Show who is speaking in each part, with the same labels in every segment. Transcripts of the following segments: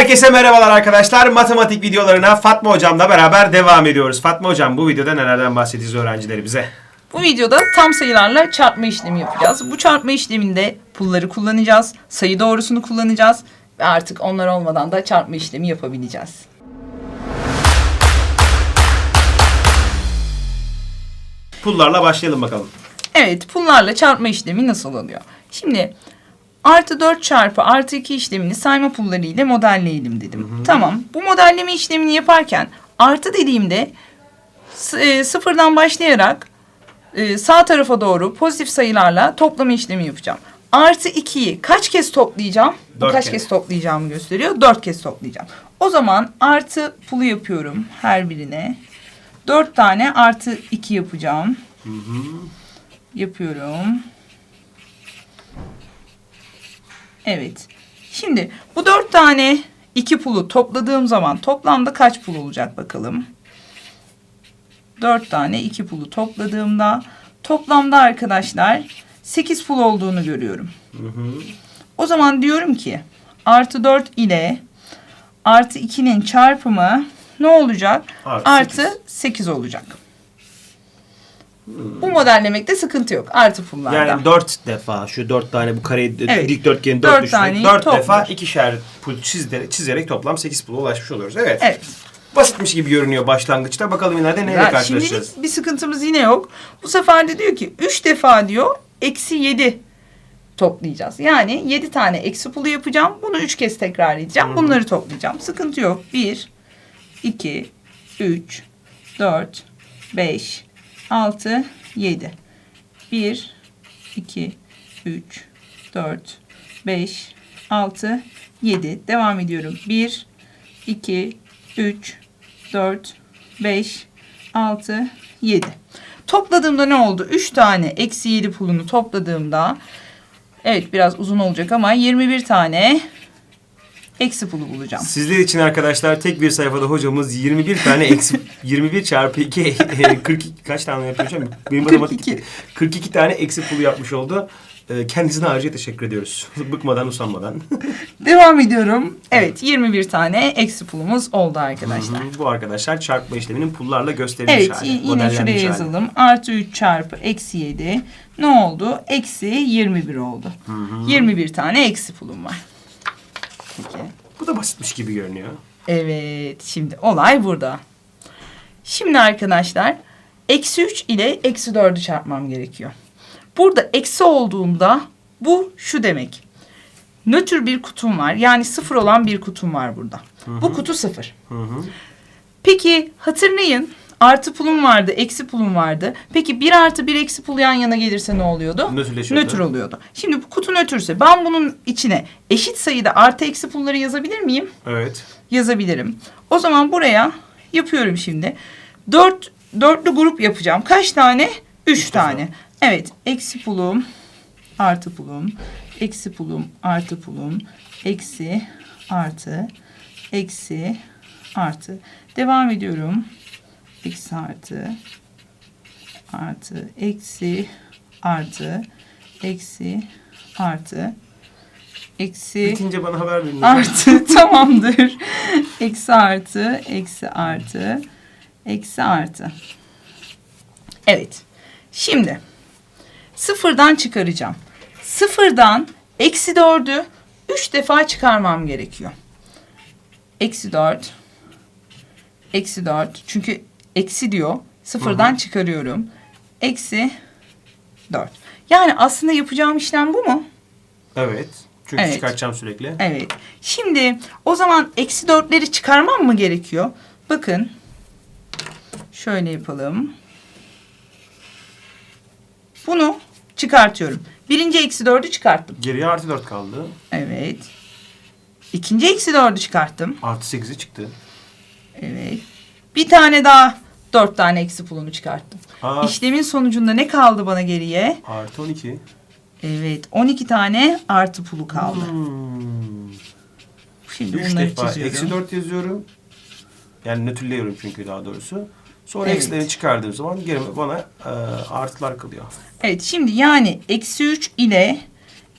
Speaker 1: Herkese merhabalar arkadaşlar. Matematik videolarına Fatma Hocam'la beraber devam ediyoruz. Fatma Hocam bu videoda nelerden bahsedeceğiz öğrencilerimize?
Speaker 2: Bu videoda tam sayılarla çarpma işlemi yapacağız. Bu çarpma işleminde pulları kullanacağız, sayı doğrusunu kullanacağız ve artık onlar olmadan da çarpma işlemi yapabileceğiz.
Speaker 1: Pullarla başlayalım bakalım.
Speaker 2: Evet, pullarla çarpma işlemi nasıl oluyor? Şimdi artı 4 çarpı artı 2 işlemini sayma pulları ile modelleyelim dedim. Tamam, bu modelleme işlemini yaparken artı dediğimde e, sıfırdan başlayarak e, sağ tarafa doğru pozitif sayılarla toplama işlemi yapacağım. Artı 2'yi kaç kez toplayacağım?
Speaker 1: Dört
Speaker 2: kaç
Speaker 1: kere.
Speaker 2: kez toplayacağımı gösteriyor. 4 kez toplayacağım. O zaman artı pulu yapıyorum her birine. 4 tane artı 2 yapacağım. Yapıyorum. Evet. Şimdi bu dört tane iki pulu topladığım zaman toplamda kaç pul olacak bakalım. Dört tane iki pulu topladığımda toplamda arkadaşlar sekiz pul olduğunu görüyorum. O zaman diyorum ki artı dört ile artı 2'nin çarpımı ne olacak?
Speaker 1: Artı
Speaker 2: Artı 8 olacak. Bu modellemekte sıkıntı yok. Artı pullarda.
Speaker 1: Yani 4 defa şu 4 tane bu kareyi
Speaker 2: Evet.
Speaker 1: dikdörtgenin
Speaker 2: Dört
Speaker 1: 4 düşünerek
Speaker 2: taneyi
Speaker 1: 4
Speaker 2: toplar.
Speaker 1: defa ikişer pul çizerek, çizerek toplam 8 pula ulaşmış oluyoruz. Evet.
Speaker 2: Evet.
Speaker 1: Basitmiş gibi görünüyor başlangıçta. Bakalım ileride neyle
Speaker 2: Ya
Speaker 1: karşılaşacağız.
Speaker 2: Şimdilik bir sıkıntımız yine yok. Bu sefer de diyor ki 3 defa diyor eksi 7 toplayacağız. Yani 7 tane eksi pulu yapacağım. Bunu 3 kez tekrar edeceğim. Bunları toplayacağım. Sıkıntı yok. 1, 2, 3, 4, 5, 6, 7. 1, 2, 3, 4, 5, 6, 7. Devam ediyorum. 1, 2, 3, 4, 5, 6, 7. Topladığımda ne oldu? 3 tane eksi 7 pulunu topladığımda evet biraz uzun olacak ama 21 tane eksi pulu bulacağım.
Speaker 1: Sizler için arkadaşlar tek bir sayfada hocamız 21 tane eksi 21 çarpı 2 42 kaç tane yapıyor hocam? Benim matematik
Speaker 2: 42.
Speaker 1: 42 tane eksi pulu yapmış oldu. Ee, Kendisine ayrıca teşekkür ediyoruz. Bıkmadan usanmadan.
Speaker 2: Devam ediyorum. Evet 21 tane eksi pulumuz oldu arkadaşlar.
Speaker 1: Bu arkadaşlar çarpma işleminin pullarla gösterilmiş
Speaker 2: Evet
Speaker 1: hali.
Speaker 2: y- yine şuraya
Speaker 1: hali.
Speaker 2: yazalım. Artı 3 çarpı eksi 7 ne oldu? Eksi 21 oldu. 21 tane eksi pulum var. Peki.
Speaker 1: Bu da basitmiş gibi görünüyor.
Speaker 2: Evet, şimdi olay burada. Şimdi arkadaşlar, eksi 3 ile eksi 4'ü çarpmam gerekiyor. Burada eksi olduğunda bu şu demek. Nötr bir kutum var. Yani sıfır olan bir kutum var burada. Bu kutu sıfır.
Speaker 1: Hı hı.
Speaker 2: Peki hatırlayın. Artı pulum vardı, eksi pulum vardı. Peki bir artı bir eksi pul yan yana gelirse ne oluyordu?
Speaker 1: Nötrleşiyordu.
Speaker 2: Nötr oluyordu. Şimdi bu kutu nötrse ben bunun içine eşit sayıda artı eksi pulları yazabilir miyim?
Speaker 1: Evet.
Speaker 2: yazabilirim. O zaman buraya yapıyorum şimdi. Dört, dörtlü grup yapacağım. Kaç tane? Üç
Speaker 1: defa.
Speaker 2: tane. Evet. Eksi pulum, artı pulum, eksi pulum, artı pulum, eksi, artı, eksi, artı. Devam ediyorum. Eksi, artı, artı, eksi, artı, eksi, artı, eksi,
Speaker 1: Bitince bana haber verin.
Speaker 2: artı tamamdır. Eksi artı, eksi artı, eksi artı. Evet. Şimdi sıfırdan çıkaracağım. Sıfırdan eksi dördü üç defa çıkarmam gerekiyor. Eksi dört, eksi dört. Çünkü eksi diyor. Sıfırdan çıkarıyorum. Eksi dört. Yani aslında yapacağım işlem bu mu?
Speaker 1: Evet. Çünkü
Speaker 2: Evet.
Speaker 1: çıkartacağım sürekli.
Speaker 2: Evet. Şimdi o zaman eksi dörtleri çıkarmam mı gerekiyor? Bakın. Şöyle yapalım. Bunu çıkartıyorum. Birinci eksi dördü çıkarttım.
Speaker 1: Geriye artı 4 kaldı.
Speaker 2: Evet. İkinci eksi dördü çıkarttım.
Speaker 1: Artı 8'i çıktı.
Speaker 2: Evet. Bir tane daha dört tane eksi pulunu çıkarttım.
Speaker 1: Aa,
Speaker 2: İşlemin sonucunda ne kaldı bana geriye?
Speaker 1: Artı 12.
Speaker 2: Evet. 12 tane artı pulu kaldı.
Speaker 1: Hmm.
Speaker 2: Şimdi
Speaker 1: 3
Speaker 2: bunları
Speaker 1: defa
Speaker 2: çiziyorum.
Speaker 1: eksi 4 yazıyorum. Yani nötrliyorum çünkü daha doğrusu. Sonra
Speaker 2: Evet.
Speaker 1: eksilerini çıkardığım zaman geri bana e, artılar kalıyor.
Speaker 2: Evet şimdi yani eksi 3 ile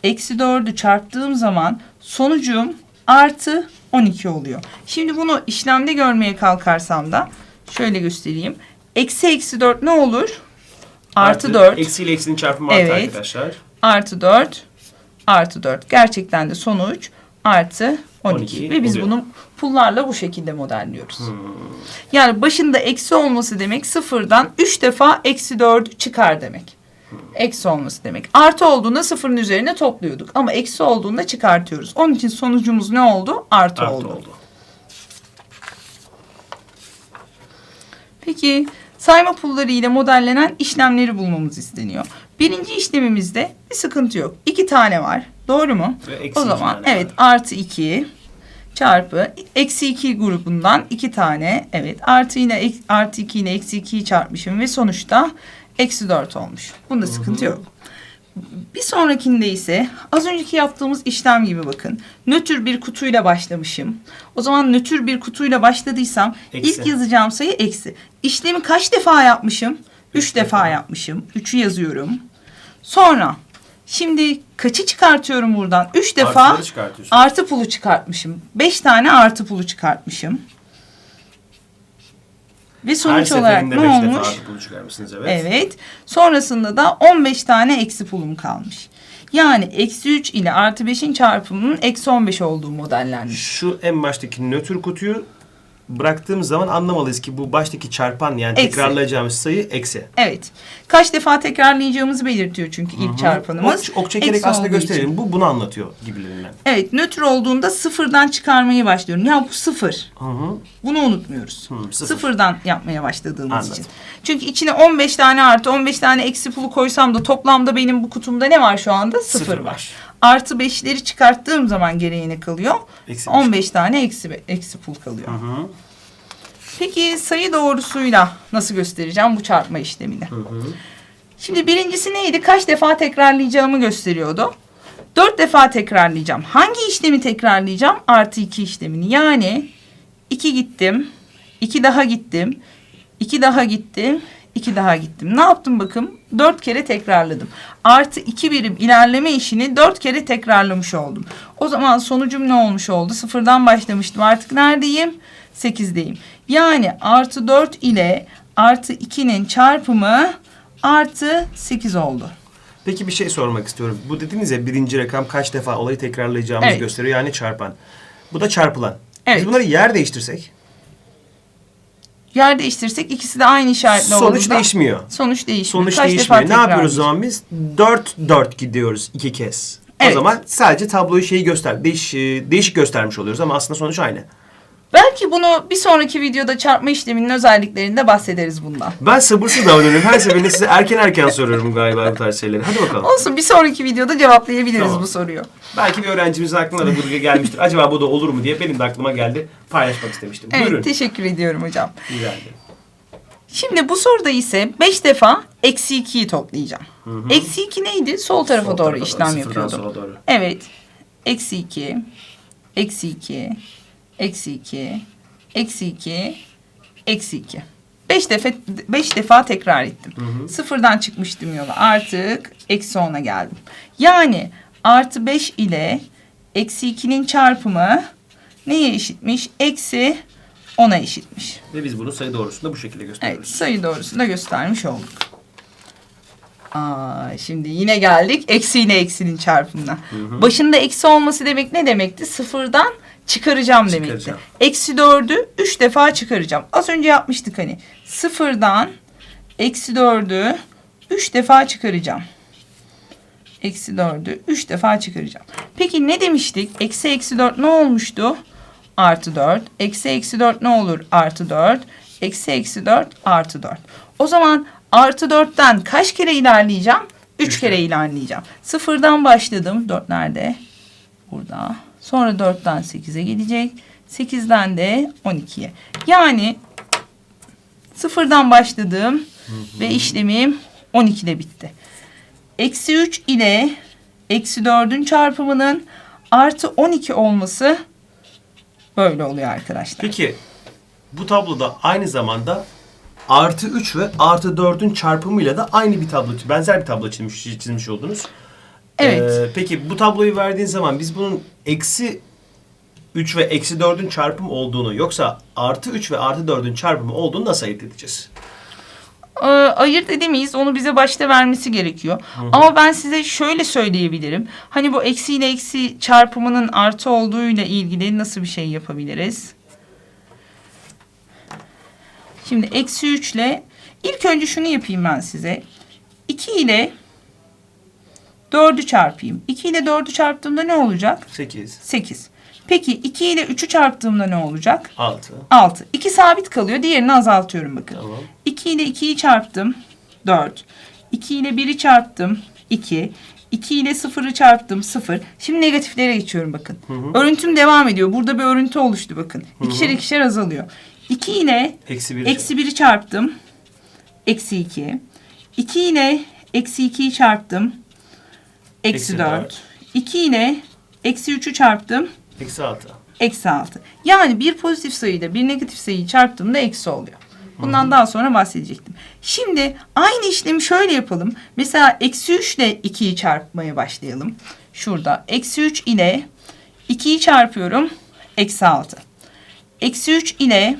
Speaker 2: eksi 4'ü çarptığım zaman sonucum artı 12 oluyor. Şimdi bunu işlemde görmeye kalkarsam da şöyle göstereyim. Eksi eksi 4 ne olur? Artı 4
Speaker 1: Eksi ile eksinin çarpımı artı
Speaker 2: Evet.
Speaker 1: arkadaşlar.
Speaker 2: artı 4 artı 4. Gerçekten de sonuç artı 12.
Speaker 1: 12
Speaker 2: Ve biz
Speaker 1: oluyor.
Speaker 2: bunu pullarla bu şekilde modelliyoruz.
Speaker 1: Hmm.
Speaker 2: Yani başında eksi olması demek sıfırdan 3 defa eksi 4'ü çıkar demek. Eksi olması demek. Artı olduğunda sıfırın üzerine topluyorduk. Ama eksi olduğunda çıkartıyoruz. Onun için sonucumuz ne oldu? Artı,
Speaker 1: Artı
Speaker 2: oldu.
Speaker 1: oldu.
Speaker 2: Peki sayma pulları ile modellenen işlemleri bulmamız isteniyor. Birinci işlemimizde bir sıkıntı yok. İki tane var. Doğru mu?
Speaker 1: Ve
Speaker 2: o
Speaker 1: iki
Speaker 2: zaman evet
Speaker 1: var.
Speaker 2: artı 2 çarpı eksi 2 grubundan iki tane. Evet artı yine artı 2 ile eksi 2'yi çarpmışım ve sonuçta eksi 4 olmuş. Bunda sıkıntı yok. Bir sonrakinde ise az önceki yaptığımız işlem gibi bakın. Nötr bir kutuyla başlamışım. O zaman nötr bir kutuyla başladıysam
Speaker 1: Eksi.
Speaker 2: ilk yazacağım sayı eksi. İşlemi kaç defa yapmışım?
Speaker 1: Üç
Speaker 2: Üç defa
Speaker 1: defa.
Speaker 2: yapmışım. Üçü yazıyorum. Sonra şimdi kaçı çıkartıyorum buradan? Üç defa artı pulu çıkartmışım. Beş tane artı pulu çıkartmışım. Ve
Speaker 1: Her
Speaker 2: sonuç olarak
Speaker 1: seferinde
Speaker 2: ne
Speaker 1: beş defa
Speaker 2: olmuş?
Speaker 1: çıkarmışsınız evet.
Speaker 2: Evet. Sonrasında da 15 tane eksi pulum kalmış. Yani eksi 3 ile artı 5'in çarpımının eksi 15 olduğu modellenmiş.
Speaker 1: Şu en baştaki nötr kutuyu bıraktığımız zaman anlamalıyız ki bu baştaki çarpan yani
Speaker 2: Eksi.
Speaker 1: tekrarlayacağımız sayı eksi.
Speaker 2: Evet. Kaç defa tekrarlayacağımızı belirtiyor çünkü ilk çarpanımız.
Speaker 1: Ok, ok çekerek
Speaker 2: Eksi
Speaker 1: aslında gösterelim.
Speaker 2: için.
Speaker 1: Bu bunu anlatıyor gibilerinden.
Speaker 2: Evet. Nötr olduğunda sıfırdan çıkarmaya başlıyorum. Ya bu sıfır.
Speaker 1: Hı hı.
Speaker 2: Bunu unutmuyoruz.
Speaker 1: Hı, sıfır.
Speaker 2: Sıfırdan yapmaya başladığımız
Speaker 1: Anladım.
Speaker 2: için. Çünkü içine 15 tane artı 15 tane eksi pulu koysam da toplamda benim bu kutumda ne var şu anda? Sıfır,
Speaker 1: Sıfır
Speaker 2: var.
Speaker 1: var.
Speaker 2: Artı 5'leri çıkarttığım zaman gereğine kalıyor.
Speaker 1: Eksi
Speaker 2: 15 tane eksi, eksi pul kalıyor.
Speaker 1: Hı hı.
Speaker 2: Peki sayı doğrusuyla nasıl göstereceğim bu çarpma işlemini?
Speaker 1: Hı hı.
Speaker 2: Şimdi birincisi neydi? Kaç defa tekrarlayacağımı gösteriyordu. Dört defa tekrarlayacağım. Hangi işlemi tekrarlayacağım? Artı iki işlemini. Yani iki gittim, iki daha gittim, iki daha gittim, iki daha gittim. Ne yaptım bakın? Dört kere tekrarladım. Artı iki birim ilerleme işini dört kere tekrarlamış oldum. O zaman sonucum ne olmuş oldu? Sıfırdan başlamıştım. Artık neredeyim? Sekizdeyim. Yani artı dört ile artı ikinin çarpımı artı sekiz oldu.
Speaker 1: Peki bir şey sormak istiyorum. Bu dediniz ya birinci rakam kaç defa olayı tekrarlayacağımızı
Speaker 2: Evet.
Speaker 1: gösteriyor. Yani çarpan. Bu da çarpılan.
Speaker 2: Evet.
Speaker 1: Biz bunları yer değiştirsek
Speaker 2: Yer değiştirsek ikisi de aynı işaretli
Speaker 1: sonuç
Speaker 2: olduğunda
Speaker 1: değişmiyor.
Speaker 2: sonuç değişmiyor.
Speaker 1: Sonuç
Speaker 2: Kaç
Speaker 1: değişmiyor. Ne yapıyoruz o zaman biz? 4 4 gidiyoruz iki kez. O
Speaker 2: Evet.
Speaker 1: zaman sadece tabloyu şeyi göster, değiş, e, değişik göstermiş oluyoruz ama aslında sonuç aynı.
Speaker 2: Belki bunu bir sonraki videoda çarpma işleminin özelliklerinde bahsederiz bundan.
Speaker 1: Ben sabırsız davranıyorum. Her seferinde size erken erken soruyorum galiba bu tarz şeyleri. Hadi bakalım.
Speaker 2: Olsun bir sonraki videoda cevaplayabiliriz
Speaker 1: Tamam.
Speaker 2: bu soruyu.
Speaker 1: Belki bir öğrencimizin aklına da bu gelmiştir. Acaba bu da olur mu diye benim de aklıma geldi. Paylaşmak istemiştim.
Speaker 2: Evet
Speaker 1: Buyurun.
Speaker 2: teşekkür ediyorum hocam.
Speaker 1: Ederim.
Speaker 2: Şimdi bu soruda ise 5 defa eksi 2'yi toplayacağım. Eksi 2 neydi? Sol tarafa
Speaker 1: Sol
Speaker 2: doğru
Speaker 1: tarafa
Speaker 2: işlem
Speaker 1: sıfırdan
Speaker 2: yapıyordum.
Speaker 1: sola doğru.
Speaker 2: Evet. Eksi 2, eksi 2, eksi 2, eksi 2, eksi 2. Beş defa, beş defa tekrar ettim. Sıfırdan çıkmıştım yola. Artık eksi 10'a geldim. Yani artı 5 ile eksi 2'nin çarpımı neye eşitmiş? Eksi 10'a eşitmiş.
Speaker 1: Ve biz bunu sayı doğrusunda bu şekilde
Speaker 2: Evet,
Speaker 1: gösteriyoruz.
Speaker 2: sayı doğrusunda göstermiş olduk. Aa, şimdi yine geldik eksi ile eksinin çarpımına. Başında eksi olması demek ne demekti? Sıfırdan çıkaracağım demekti. Eksi dördü üç defa çıkaracağım. Az önce yapmıştık hani. Sıfırdan eksi dördü üç defa çıkaracağım. Eksi dördü üç defa çıkaracağım. Peki ne demiştik? Eksi eksi dört ne olmuştu? Artı dört. Eksi eksi dört ne olur? Artı dört. Eksi eksi dört artı dört. O zaman artı dörtten kaç kere ilerleyeceğim? Üç
Speaker 1: Üç
Speaker 2: kere
Speaker 1: kere.
Speaker 2: ilerleyeceğim. Sıfırdan başladım. Dört nerede? Burada. Sonra dörtten sekize gelecek. Sekizden de on ikiye. Yani sıfırdan başladım ve işlemim 12'de bitti. Eksi 3 ile eksi 4'ün çarpımının artı 12 olması böyle oluyor arkadaşlar.
Speaker 1: Peki bu tabloda aynı zamanda artı 3 ve artı 4'ün çarpımıyla da aynı bir tablo, benzer bir tablo çizmiş, çizmiş oldunuz.
Speaker 2: Evet.
Speaker 1: Ee, peki bu tabloyu verdiğin zaman biz bunun eksi 3 ve eksi 4'ün çarpımı olduğunu yoksa artı 3 ve artı 4'ün çarpımı olduğunu nasıl ayırt edeceğiz?
Speaker 2: Ee, ayırt edemeyiz. Onu bize başta vermesi gerekiyor. Ama ben size şöyle söyleyebilirim. Hani bu eksi ile eksi çarpımının artı olduğuyla ilgili nasıl bir şey yapabiliriz? Şimdi eksi 3 ile ilk önce şunu yapayım ben size. 2 ile 4'ü çarpayım. 2 ile 4'ü çarptığımda ne olacak?
Speaker 1: 8,
Speaker 2: 8. Peki 2 ile 3'ü çarptığımda ne olacak?
Speaker 1: 6.
Speaker 2: 6. 2 sabit kalıyor. Diğerini azaltıyorum bakın.
Speaker 1: Tamam.
Speaker 2: 2 ile 2'yi çarptım. 4. 2 ile 1'i çarptım. 2. 2 ile 0'ı çarptım. 0. Şimdi negatiflere geçiyorum bakın. Örüntüm devam ediyor. Burada bir örüntü oluştu bakın. İkişer ikişer azalıyor. 2 ile
Speaker 1: Eksi 1.
Speaker 2: eksi 1'i çarptım. Eksi 2. 2 ile eksi 2'yi çarptım. Eksi
Speaker 1: Eksi
Speaker 2: 4.
Speaker 1: dört.
Speaker 2: 2 ile eksi 3'ü çarptım.
Speaker 1: Eksi 6.
Speaker 2: Eksi 6. Yani bir pozitif sayıyla bir negatif sayıyı çarptığımda eksi oluyor. Bundan daha sonra bahsedecektim. Şimdi aynı işlemi şöyle yapalım. Mesela eksi 3 ile 2'yi çarpmaya başlayalım. Şurada eksi 3 ile 2'yi çarpıyorum. Eksi 6. Eksi 3 ile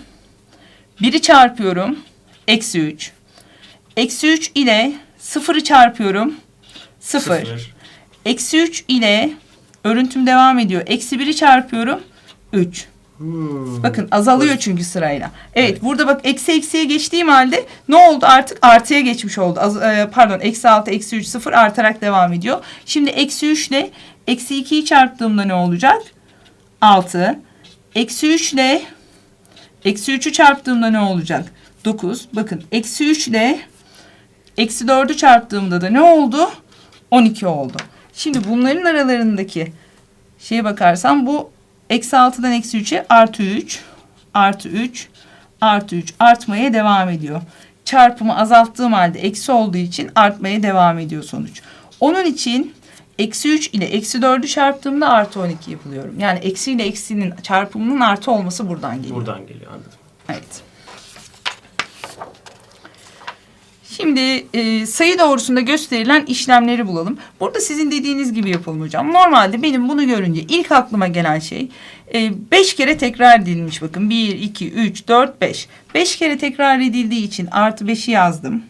Speaker 2: 1'i çarpıyorum. Eksi 3. Eksi 3 ile 0'ı çarpıyorum. 0.
Speaker 1: 0.
Speaker 2: Eksi 3 ile örüntüm devam ediyor. Eksi 1'i çarpıyorum. 3.
Speaker 1: Hmm.
Speaker 2: Bakın azalıyor çünkü sırayla. Evet, burada bak eksi eksiye geçtiğim halde ne oldu artık artıya geçmiş oldu. Az, e, pardon eksi 6 eksi 3 0 artarak devam ediyor. Şimdi eksi 3 ile eksi 2'yi çarptığımda ne olacak? 6. Eksi 3 ile eksi 3'ü çarptığımda ne olacak? 9. Bakın eksi 3 ile eksi 4'ü çarptığımda da ne oldu? 12 oldu. Şimdi bunların aralarındaki şeye bakarsam bu eksi 6'dan eksi 3'e artı 3 artı 3 artı 3 artmaya devam ediyor. Çarpımı azalttığım halde eksi olduğu için artmaya devam ediyor sonuç. Onun için eksi 3 ile eksi 4'ü çarptığımda artı 12 yapılıyorum. Yani eksi ile eksinin çarpımının artı olması buradan geliyor.
Speaker 1: Buradan geliyor anladım.
Speaker 2: Evet. Şimdi e, sayı doğrusunda gösterilen işlemleri bulalım. Burada sizin dediğiniz gibi yapalım hocam. Normalde benim bunu görünce ilk aklıma gelen şey 5 kere tekrar edilmiş bakın. 1, 2, 3, 4, 5. 5 kere tekrar edildiği için artı 5'i yazdım.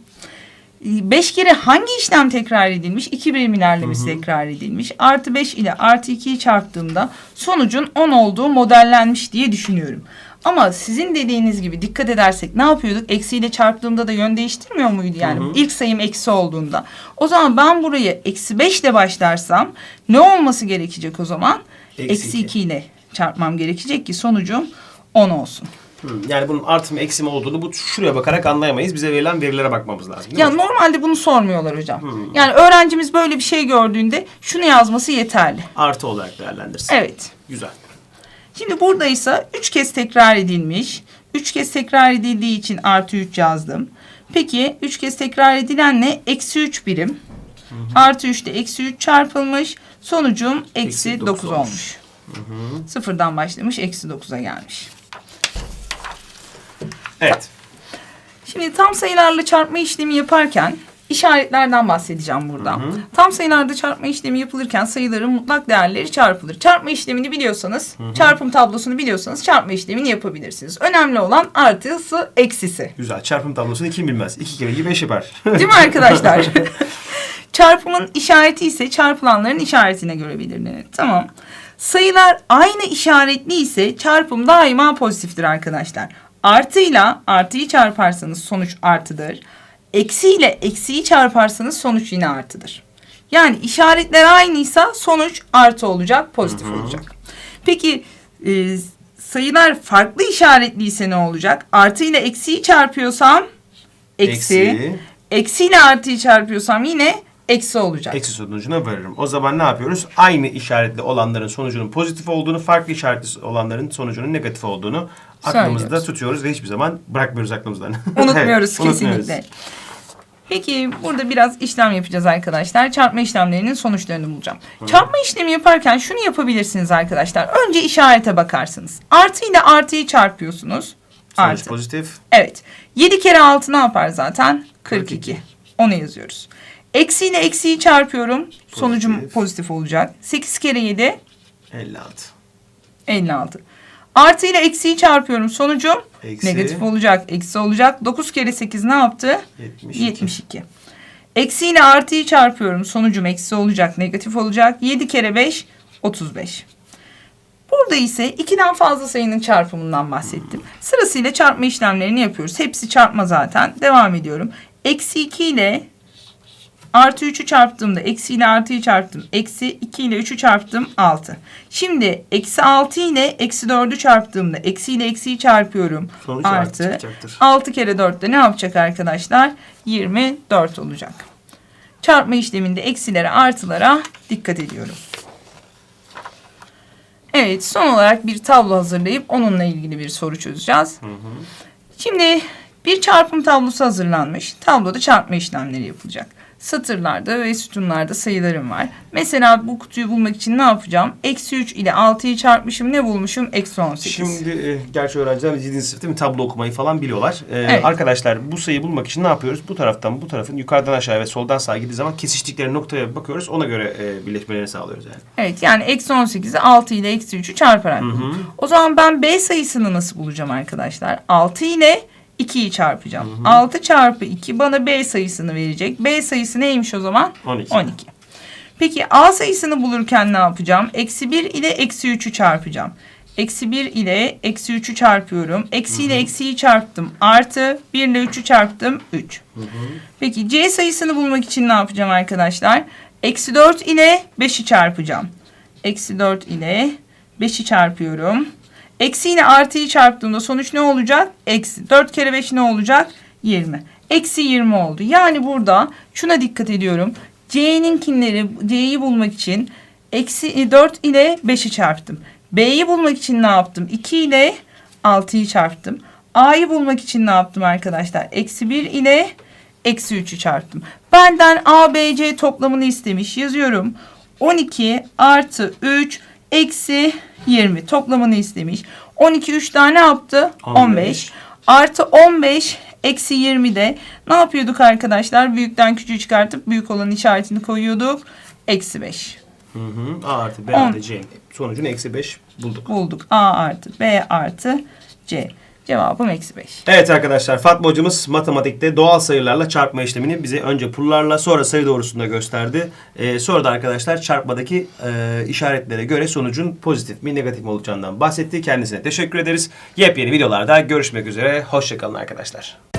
Speaker 2: 5 kere hangi işlem tekrar edilmiş? 2 birim ilerlemesi tekrar edilmiş. Artı 5 ile artı 2'yi çarptığımda sonucun 10 olduğu modellenmiş diye düşünüyorum. Ama sizin dediğiniz gibi dikkat edersek ne yapıyorduk? Eksiyle çarptığımda da yön değiştirmiyor muydu? Yani
Speaker 1: Hı hı.
Speaker 2: ilk sayım eksi olduğunda. O zaman ben burayı eksi 5 ile başlarsam ne olması gerekecek o zaman?
Speaker 1: Eksi
Speaker 2: Eksi
Speaker 1: iki.
Speaker 2: 2 ile çarpmam gerekecek ki sonucum 10 olsun.
Speaker 1: Yani bunun artı mı eksi mi olduğunu bu şuraya bakarak anlayamayız. Bize verilen verilere bakmamız lazım.
Speaker 2: Ya
Speaker 1: mi?
Speaker 2: normalde bunu sormuyorlar hocam.
Speaker 1: Hmm.
Speaker 2: Yani öğrencimiz böyle bir şey gördüğünde şunu yazması yeterli.
Speaker 1: Artı olarak değerlendirsin.
Speaker 2: Evet.
Speaker 1: Güzel.
Speaker 2: Şimdi burada ise 3 kez tekrar edilmiş. 3 kez tekrar edildiği için artı 3 yazdım. Peki 3 kez tekrar edilenle eksi 3 birim. Artı 3 ile eksi 3 çarpılmış. Sonucum eksi
Speaker 1: Eksi
Speaker 2: 9
Speaker 1: dokuz
Speaker 2: olmuş.
Speaker 1: olmuş.
Speaker 2: Sıfırdan başlamış eksi 9'a gelmiş.
Speaker 1: Evet.
Speaker 2: Şimdi tam sayılarla çarpma işlemi yaparken işaretlerden bahsedeceğim burada. Tam sayılarda çarpma işlemi yapılırken sayıların mutlak değerleri çarpılır. Çarpma işlemini biliyorsanız, çarpım tablosunu biliyorsanız çarpma işlemini yapabilirsiniz. Önemli olan artısı, eksisi.
Speaker 1: Güzel. Çarpım tablosunu kim bilmez. 2 kere 2 5 yapar.
Speaker 2: Değil mi arkadaşlar? Çarpımın işareti ise çarpılanların işaretine göre belirlenir. Tamam. Sayılar aynı işaretli ise çarpım daima pozitiftir arkadaşlar. Artıyla artıyı çarparsanız sonuç artıdır. Eksiyle eksiyi çarparsanız sonuç yine artıdır. Yani işaretler aynıysa sonuç artı olacak, pozitif olacak. Peki e, sayılar farklı işaretliyse ne olacak? Artı ile eksiyi çarpıyorsam eksi.
Speaker 1: Eksi.
Speaker 2: Eksiyle artıyı çarpıyorsam yine eksi olacak.
Speaker 1: Eksi sonucuna varırım. O zaman ne yapıyoruz? Aynı işaretli olanların sonucunun pozitif olduğunu, farklı işaretli olanların sonucunun negatif olduğunu aklımızda
Speaker 2: Söylüyoruz.
Speaker 1: tutuyoruz ve hiçbir zaman bırakmıyoruz aklımızdan.
Speaker 2: Unutmuyoruz
Speaker 1: Evet,
Speaker 2: kesinlikle. Peki burada biraz işlem yapacağız arkadaşlar. Çarpma işlemlerinin sonuçlarını bulacağım. Çarpma işlemi yaparken şunu yapabilirsiniz arkadaşlar. Önce işarete bakarsınız. Artı ile artıyı çarpıyorsunuz.
Speaker 1: Sonuç
Speaker 2: Artı.
Speaker 1: pozitif.
Speaker 2: Evet. 7 kere 6 ne yapar zaten? 42. Onu yazıyoruz. Eksi ile eksiyi çarpıyorum. Sonucum
Speaker 1: Pozitif.
Speaker 2: pozitif olacak. 8 kere 7
Speaker 1: 56.
Speaker 2: 56. Artı ile eksiyi çarpıyorum. Sonucum
Speaker 1: Eksi.
Speaker 2: negatif olacak. Eksi olacak. 9 kere 8 ne yaptı?
Speaker 1: 72.
Speaker 2: 72. Eksi ile artıyı çarpıyorum. Sonucum eksi olacak. Negatif olacak. 7 kere 5 35. Burada ise ikiden fazla sayının çarpımından bahsettim. Sırasıyla çarpma işlemlerini yapıyoruz. Hepsi çarpma zaten. Devam ediyorum. Eksi 2 ile artı 3'ü çarptığımda eksi ile artıyı çarptım. Eksi 2 ile 3'ü çarptım 6. Şimdi eksi 6 ile eksi 4'ü çarptığımda eksi ile eksiyi çarpıyorum.
Speaker 1: Sonuç artı
Speaker 2: artı
Speaker 1: çıkacaktır.
Speaker 2: 6 kere 4 de ne yapacak arkadaşlar? 24 olacak. Çarpma işleminde eksilere artılara dikkat ediyorum. Evet son olarak bir tablo hazırlayıp onunla ilgili bir soru çözeceğiz. Şimdi bir çarpım tablosu hazırlanmış. Tabloda çarpma işlemleri yapılacak. Satırlarda ve sütunlarda sayılarım var. Mesela bu kutuyu bulmak için ne yapacağım? Eksi 3 ile 6'yı çarpmışım. Ne bulmuşum? Eksi 18.
Speaker 1: Şimdi e, gerçi öğrenciler 7. sınıf değil mi tablo okumayı falan biliyorlar. E,
Speaker 2: Evet.
Speaker 1: Arkadaşlar bu sayıyı bulmak için ne yapıyoruz? Bu taraftan bu tarafın yukarıdan aşağı ve soldan sağa gittiği zaman kesiştikleri noktaya bakıyoruz. Ona göre e, birleşmelerini sağlıyoruz yani.
Speaker 2: Evet yani eksi 18'i 6 ile eksi 3'ü çarparak buldum. O zaman ben B sayısını nasıl bulacağım arkadaşlar? 6 ile 2'yi çarpacağım. 6 çarpı 2 bana B sayısını verecek. B sayısı neymiş o zaman?
Speaker 1: 12.
Speaker 2: 12. Peki A sayısını bulurken ne yapacağım? Eksi 1 ile eksi 3'ü çarpacağım. Eksi 1 ile eksi 3'ü çarpıyorum. Eksi ile eksiyi çarptım. Artı 1 ile 3'ü çarptım. 3. Peki C sayısını bulmak için ne yapacağım arkadaşlar? Eksi 4 ile 5'i çarpacağım. Eksi 4 ile 5'i çarpıyorum. Eksi ile artıyı çarptığımda sonuç ne olacak? Eksi. 4 kere 5 ne olacak? 20. Eksi 20 oldu. Yani burada şuna dikkat ediyorum. C'ninkinleri, C'yi bulmak için eksi 4 ile 5'i çarptım. B'yi bulmak için ne yaptım? 2 ile 6'yı çarptım. A'yı bulmak için ne yaptım arkadaşlar? Eksi 1 ile eksi 3'ü çarptım. Benden A, B, C toplamını istemiş. Yazıyorum. 12 artı 3 eksi 20 toplamını istemiş. 12 3 tane yaptı? 15.
Speaker 1: 15.
Speaker 2: Artı 15 eksi 20 de ne yapıyorduk arkadaşlar? Büyükten küçüğü çıkartıp büyük olan işaretini koyuyorduk. Eksi 5
Speaker 1: Hı hı. A artı B
Speaker 2: On.
Speaker 1: artı C. Sonucunu eksi 5 bulduk.
Speaker 2: bulduk. A artı B artı C. Cevabım eksi 5.
Speaker 1: Evet arkadaşlar Fatma hocamız matematikte doğal sayılarla çarpma işlemini bize önce pullarla sonra sayı doğrusunda gösterdi. Ee, sonra da arkadaşlar çarpmadaki e, işaretlere göre sonucun pozitif mi negatif mi olacağından bahsetti. Kendisine teşekkür ederiz. Yepyeni videolarda görüşmek üzere. Hoşçakalın arkadaşlar.